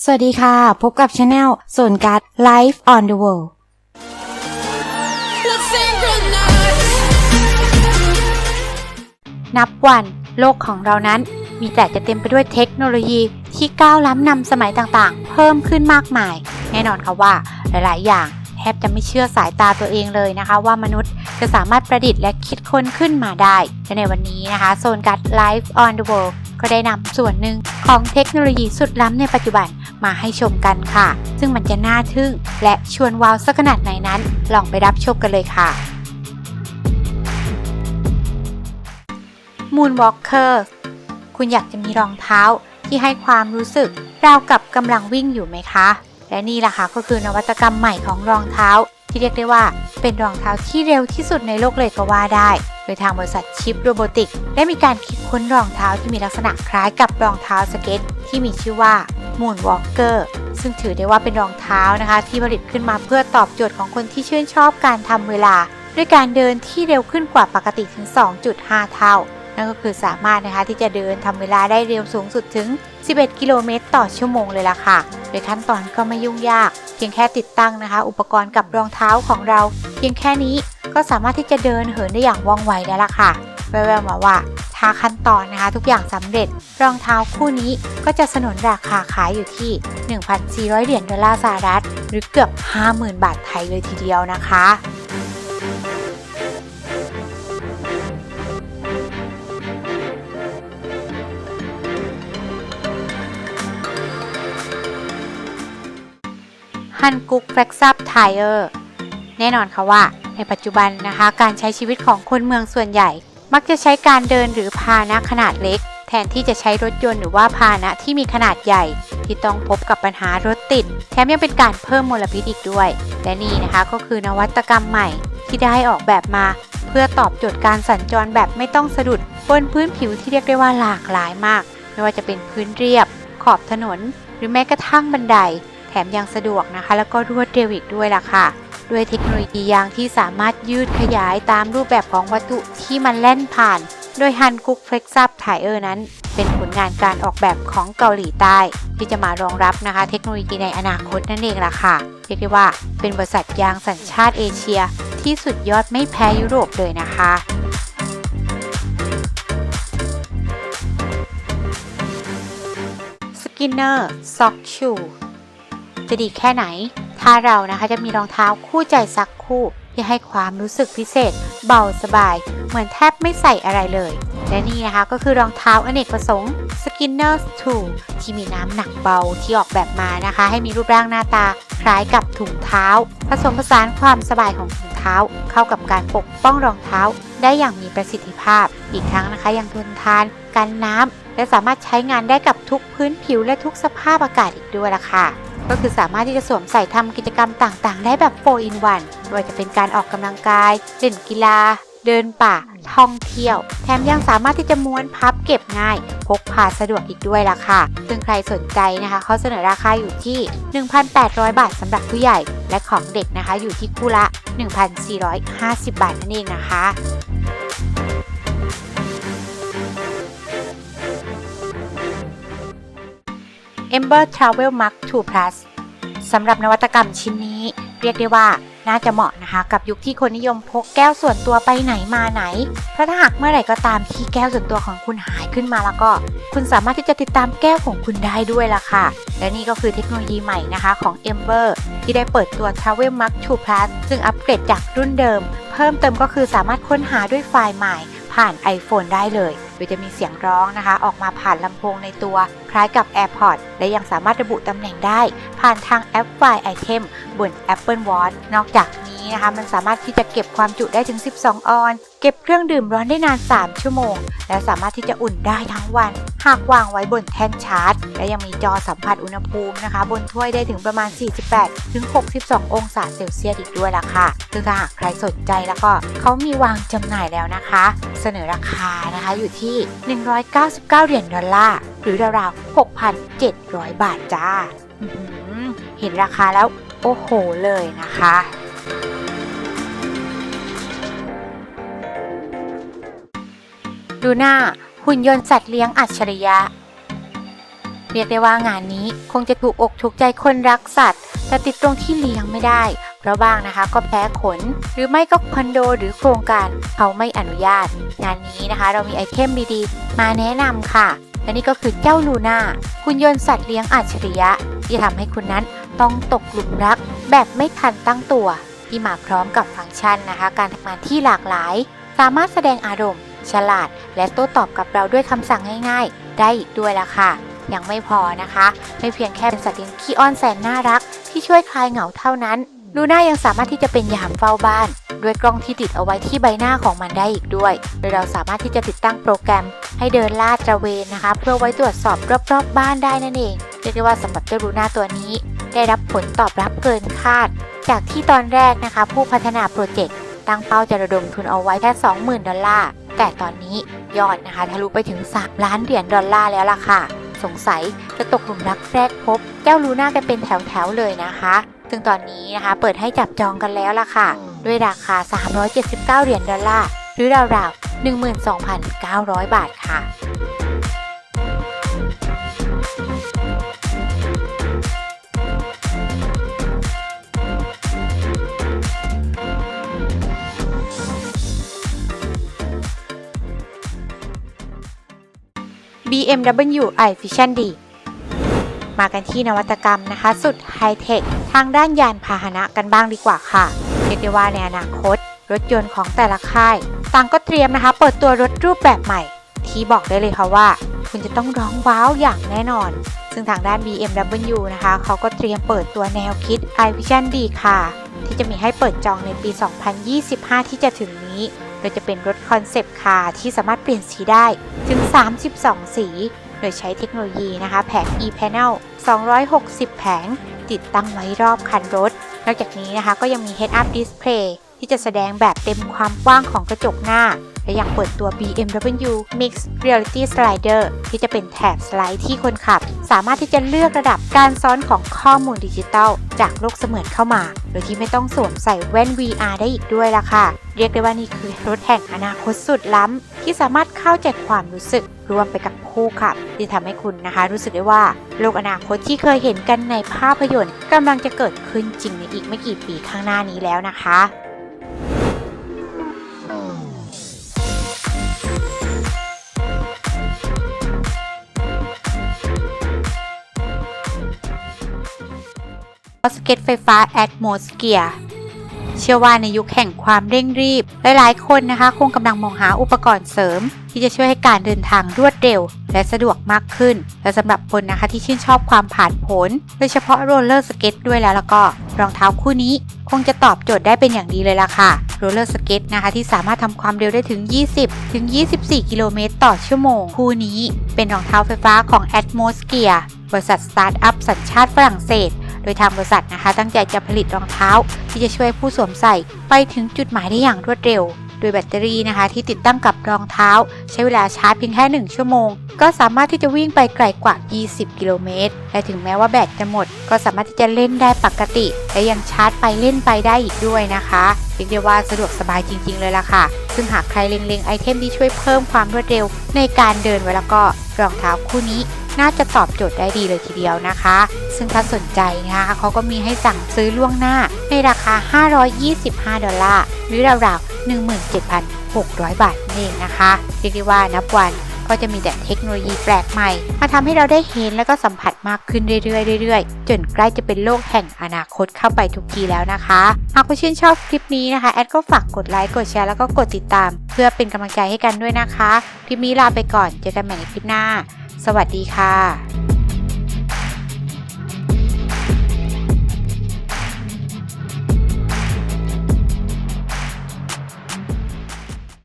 สวัสดีค่ะ พบกับช anel โซนการ์ด Life on the World นับวันโลกของเรานั้น มีแต่จะเต็มไปด้วยเทคโนโลยีที่ก้าวล้ำนำสมัยต่างๆ เพิ่มขึ้นมากมาย แน่นอนค่ะว่าหลายๆ อย่างแทบจะไม่เชื่อสายตาตัวเองเลยนะคะ ว่ามนุษย์จะสามารถประดิษฐ์และคิดค้นขึ้นมาได้และในวันนี้นะคะโซนการ์ด Life on the World ก็ได้นำส่วนหนึ่งของเทคโนโลยีสุดล้ำในปัจจุบัน มาให้ชมกันค่ะ ซึ่งมันจะน่าทึ่ง และชวนว้าวสักขนาดไหนนั้น ลองไปรับชมกันเลยค่ะ Moonwalker คุณอยากจะมีรองเท้าที่ให้ความรู้สึกราวกับกำลังวิ่งอยู่ไหมคะ และนี่แหละค่ะก็คือนวัตกรรมใหม่ของรองเท้า ที่เรียกได้ว่าเป็นรองเท้าที่เร็วที่สุดในโลกเลยก็ว่าได้ โดยทางบริษัทชิปโรบอติกได้มีการคิดค้นรองเท้าที่มีลักษณะคล้ายกับรองเท้าสเก็ต ที่มีชื่อว่า Moonwalker ซึ่งถือได้ว่าเป็นรองเท้านะคะ ที่ผลิตขึ้นมาเพื่อตอบโจทย์ของคนที่ชื่นชอบการทำเวลา ด้วยการเดินที่เร็วขึ้นกว่าปกติถึง 2.5 เท่า นั่นก็คือสามารถนะคะที่จะเดินทำเวลาได้เร็วสูงสุดถึง 11 กิโลเมตร ต่อชั่วโมงเลยล่ะค่ะ โดยขั้นตอนก็ไม่ยุ่งยาก เพียงแค่ติดตั้งนะคะ อุปกรณ์กับรองเท้าของเรา เพียงแค่นี้ก็สามารถที่จะเดินเหินได้อย่างว่องไวแล้วล่ะค่ะ แววๆมาว่าถ้าขั้นตอนนะคะทุกอย่างสำเร็จ รองเท้าคู่นี้ก็จะสนนราคาขายอยู่ที่ 1,400 เหรียญดอลลาร์สหรัฐ หรือเกือบ 50,000 บาทไทยเลยทีเดียวนะคะฮันกุกแฟกซับไทเออร์แน่นอนค่ะว่าในปัจจุบันนะคะ การใช้ชีวิตของคนเมืองส่วนใหญ่ มักจะใช้การเดินหรือพาหนะขนาดเล็ก แทนที่จะใช้รถยนต์หรือว่าพาหนะที่มีขนาดใหญ่ ที่ต้องพบกับปัญหารถติด แถมยังเป็นการเพิ่มมลพิษอีกด้วย และนี่นะคะก็คือนวัตกรรมใหม่ที่ได้ออกแบบมา เพื่อตอบโจทย์การสัญจรแบบไม่ต้องสะดุดบนพื้นผิวที่เรียกได้ว่าหลากหลายมาก ไม่ว่าจะเป็นพื้นเรียบ ขอบถนน หรือแม้กระทั่งบันได แถมยังสะดวกนะคะ แล้วก็รวดเร็วอีกด้วยล่ะค่ะ ด้วยเทคโนโลยียางที่สามารถยืดขยายตามรูปแบบของวัตถุที่มันแล่นผ่าน โดยฮันกุกเฟล็กซับไทเออร์นั้น เป็นผลงานการออกแบบของเกาหลีใต้ ที่จะมารองรับนะคะ เทคโนโลยีในอนาคตนั่นเองล่ะค่ะเรียกได้ว่าเป็นบริษัทยางสัญชาติเอเชีย ที่สุดยอดไม่แพ้ยุโรปเลยนะคะสกินเนอร์ซ็อกชูจะดีแค่ไหน ถ้าเรานะคะจะมีรองเท้าคู่ใจสักคู่ที่ให้ความรู้สึกพิเศษ เบาสบาย เหมือนแทบไม่ใส่อะไรเลย และนี่นะคะก็คือรองเท้าอเนกประสงค์ Skinners 2 ที่มีน้ำหนักเบาที่ออกแบบมานะคะ ให้มีรูปร่างหน้าตาคล้ายกับถุงเท้า ผสมผสานความสบายของถุงเท้า เข้ากับการปกป้องรองเท้า ได้อย่างมีประสิทธิภาพ อีกทั้งนะคะยังทนทานกันน้ำและสามารถใช้งานได้กับทุกพื้นผิวและทุกสภาพอากาศอีกด้วยล่ะค่ะ ก็คือสามารถที่จะสวมใส่ทำกิจกรรมต่างๆ ได้แบบ 4 in 1ไม่ว่าจะเป็นการออกกำลังกายเล่นกีฬา เดินป่า ท่องเที่ยว แถมยังสามารถที่จะม้วนพับเก็บง่าย พกพาสะดวกอีกด้วยล่ะค่ะ ซึ่งใครสนใจนะคะเขาเสนอราคาอยู่ที่ 1,800 บาทสำหรับผู้ใหญ่ และของเด็กนะคะอยู่ที่คู่ละ 1,450 บาทนั่นเองนะคะ Ember Travel Mark 2 Plus สำหรับนวัตกรรมชิ้นนี้ เรียกได้ว่าน่าจะเหมาะนะคะ กับยุคที่คนนิยมพกแก้วส่วนตัวไปไหนมาไหน เพราะถ้าหากเมื่อไหร่ก็ตามที่แก้วส่วนตัวของคุณหายขึ้นมาแล้วก็ คุณสามารถที่จะติดตามแก้วของคุณได้ด้วยล่ะค่ะ และนี่ก็คือเทคโนโลยีใหม่นะคะของ Ember ที่ได้เปิดตัว Travel Mark 2 Plus ซึ่งอัปเกรดจากรุ่นเดิม เพิ่มเติมก็คือสามารถค้นหาด้วยไฟล์ใหม่ผ่าน iPhone ได้เลยโดยจะมีเสียงร้องนะคะ ออกมาผ่านลำโพงในตัวคล้ายกับ AirPods และยังสามารถระบุตำแหน่งได้ ผ่านทางแอปไฟล์ไอเทมบน Apple Watch นอกจากนี้นะคะ มันสามารถที่จะเก็บความจุได้ถึง 12 ออน เก็บเครื่องดื่มร้อนได้นาน 3 ชั่วโมง และสามารถที่จะอุ่นได้ทั้งวัน หากวางไว้บนแท่นชาร์จ และยังมีจอสัมผัสอุณหภูมินะคะ บนถ้วยได้ถึงประมาณ 48 ถึง 62 องศาเซลเซียสอีกด้วยล่ะค่ะซึ่งถ้าหากใครสนใจแล้วก็เขามีวางจำหน่ายแล้วนะคะ เสนอราคานะคะอยู่ที่199 เหรียญดอลลาร์ หรือราวๆ6,700 บาทจ้า เห็นราคาแล้ว โอ้โหเลยนะคะดูหน้าหุ่นยนต์สัตว์เลี้ยงอัจฉริยะ เรียกได้ว่างานนี้คงจะถูกอกถูกใจคนรักสัตว์ แต่ติดตรงที่เลี้ยงไม่ได้ เพราะบ้างนะคะก็แพ้ขน หรือไม่ก็คอนโดหรือโครงการเขาไม่อนุญาต งานนี้นะคะ เรามีไอเทมดีๆ มาแนะนำค่ะ และนี่ก็คือเจ้าลูน่าคุณยนต์สัตว์เลี้ยงอัจฉริยะ ที่ทำให้คุณนั้นต้องตกหลุมรัก แบบไม่ทันตั้งตัว ที่มาพร้อมกับฟังก์ชันนะคะ การทำงานที่หลากหลาย สามารถแสดงอารมณ์ ฉลาด และโต้ตอบกับเราด้วยคำสั่งง่าย ๆ ได้อีกด้วยละค่ะยังไม่พอนะคะ ไม่เพียงแค่เป็นสัตว์เลี้ยงขี้อ้อนแสนน่ารัก ที่ช่วยคลายเหงาเท่านั้น ลูน่ายังสามารถที่จะเป็นยามเฝ้าบ้าน ด้วยกล้องที่ติดเอาไว้ที่ใบหน้าของมันได้อีกด้วย โดยเราสามารถที่จะติดตั้งโปรแกรม ให้เดินลาดตระเวนนะคะ เพื่อไว้ตรวจสอบรอบๆบบ้านได้นั่นเองเรียกได้ว่าสำหรับเจ้าลูน่าตัวนี้ ได้รับผลตอบรับเกินคาด จากที่ตอนแรกนะคะ ผู้พัฒนาโปรเจกต์ตั้งเป้าจะระดมทุนเอาไว้แค่ 20,000 ดอลลาร์แต่ตอนนี้ยอดนะคะทะลุไปถึง 3 ล้านเหรียญดอลลาร์แล้วล่ะค่ะ สงสัยจะตกหลุมรักแรกพบแก้วลูน่ากันเป็นแถวๆเลยนะคะ ซึ่งตอนนี้นะคะเปิดให้จับจองกันแล้วล่ะค่ะ ด้วยราคา 379 เหรียญดอลลาร์ หรือราวๆ12,900 บาทค่ะ BMW i Vision D มากันที่นวัตกรรมนะคะ สุดไฮเทค ทางด้านยานพาหนะกันบ้างดีกว่าค่ะเรียกได้ว่าในอนาคต รถยนต์ของแต่ละค่าย ต่างก็เตรียมนะคะ เปิดตัวรถรูปแบบใหม่ ที่บอกได้เลยค่ะว่า คุณจะต้องร้องว้าวอย่างแน่นอน ซึ่งทางด้าน BMW นะคะ เขาก็เตรียมเปิดตัวแนวคิด i Vision D ค่ะ ที่จะมีให้เปิดจองในปี 2025 ที่จะถึงนี้โดยจะเป็นรถคอนเซปต์คาร์ที่สามารถเปลี่ยนสีได้ถึง 32 สี โดยใช้เทคโนโลยีนะคะ แผง e-panel 260 แผง ติดตั้งไว้รอบคันรถ นอกจากนี้นะคะก็ยังมี head-up display ที่จะแสดงแบบเต็มความกว้างของกระจกหน้า และยังเปิดตัว BMW Mix Reality Slider ที่จะเป็นแถบสไลด์ที่คนขับ สามารถที่จะเลือกระดับการซ้อนของข้อมูลดิจิทัลจากโลกเสมือนเข้ามา โดยที่ไม่ต้องสวมใส่แว่น VR ได้อีกด้วยล่ะค่ะ เรียกได้ว่านี่คือรถแห่งอนาคตสุดล้ำ ที่สามารถเข้าใจความรู้สึกรวมไปกับผู้ขับ ที่ทำให้คุณนะคะ รู้สึกได้ว่า โลกอนาคตที่เคยเห็นกันในภาพยนตร์กำลังจะเกิดขึ้นจริงในอีกไม่กี่ปีข้างหน้านี้แล้วนะคะ สเก็ตไฟฟ้า Atmosphere เชื่อว่าในยุคแห่งความเร่งรีบ หลายๆ คนนะคะ คงกำลังมองหาอุปกรณ์เสริม ที่จะช่วยให้การเดินทางรวดเร็ว และสะดวกมากขึ้น และสำหรับคนนะคะที่ชื่นชอบความผ่านผล โดยเฉพาะโรลเลอร์สเก็ตด้วยแล้วแล้วก็รองเท้าคู่นี้ คงจะตอบโจทย์ได้เป็นอย่างดีเลยล่ะค่ะโรลเลอร์สเก็ตนะคะที่สามารถทำความเร็วได้ถึง 20 ถึง 24 กิโลเมตรต่อชั่วโมง คู่นี้เป็นรองเท้าไฟฟ้าของ Atmosphere บริษัทสตาร์ทอัพสัญชาติฝรั่งเศส โดยทางบริษัทนะคะ ตั้งใจจะผลิตรองเท้า ที่จะช่วยผู้สวมใส่ไปถึงจุดหมายได้อย่างรวดเร็ว โดยแบตเตอรี่นะคะ ที่ติดตั้งกับรองเท้า ใช้เวลาชาร์จเพียงแค่ 1 ชั่วโมง ก็สามารถที่จะวิ่งไปไกลกว่า 20 กิโลเมตร และถึงแม้ว่าแบตจะหมด ก็สามารถที่จะเล่นได้ปกติ และยังชาร์จไปเล่นไปได้อีกด้วยนะคะเรียกได้ว่าสะดวกสบายจริง ๆ เลยล่ะค่ะ ซึ่งหากใครเล็งๆไอเทมที่ช่วยเพิ่มความรวดเร็ว ในการเดินไว้แล้วก็รองเท้าคู่นี้น่าจะตอบโจทย์ได้ดีเลยทีเดียวนะคะ ซึ่งถ้าสนใจนะคะเขาก็มีให้สั่งซื้อล่วงหน้า ในราคา 525 ดอลลาร์ หรือราวๆ17,600 บาทนั่นเองนะคะเรียกได้ว่านับวันก็จะมีแต่เทคโนโลยีแปลกใหม่ มาทำให้เราได้เห็นและก็สัมผัสมากขึ้นเรื่อยๆเรื่อยๆ จนใกล้จะเป็นโลกแห่งอนาคตเข้าไปทุกทีแล้วนะคะ หากคุณชื่นชอบคลิปนี้นะคะ แอดก็ฝากกดไลค์ กดแชร์แล้วก็กดติดตาม เพื่อเป็นกำลังใจให้กันด้วยนะคะ คลิปนี้ลาไปก่อน เจอกันใหม่ในคลิปหน้า สวัสดีค่ะ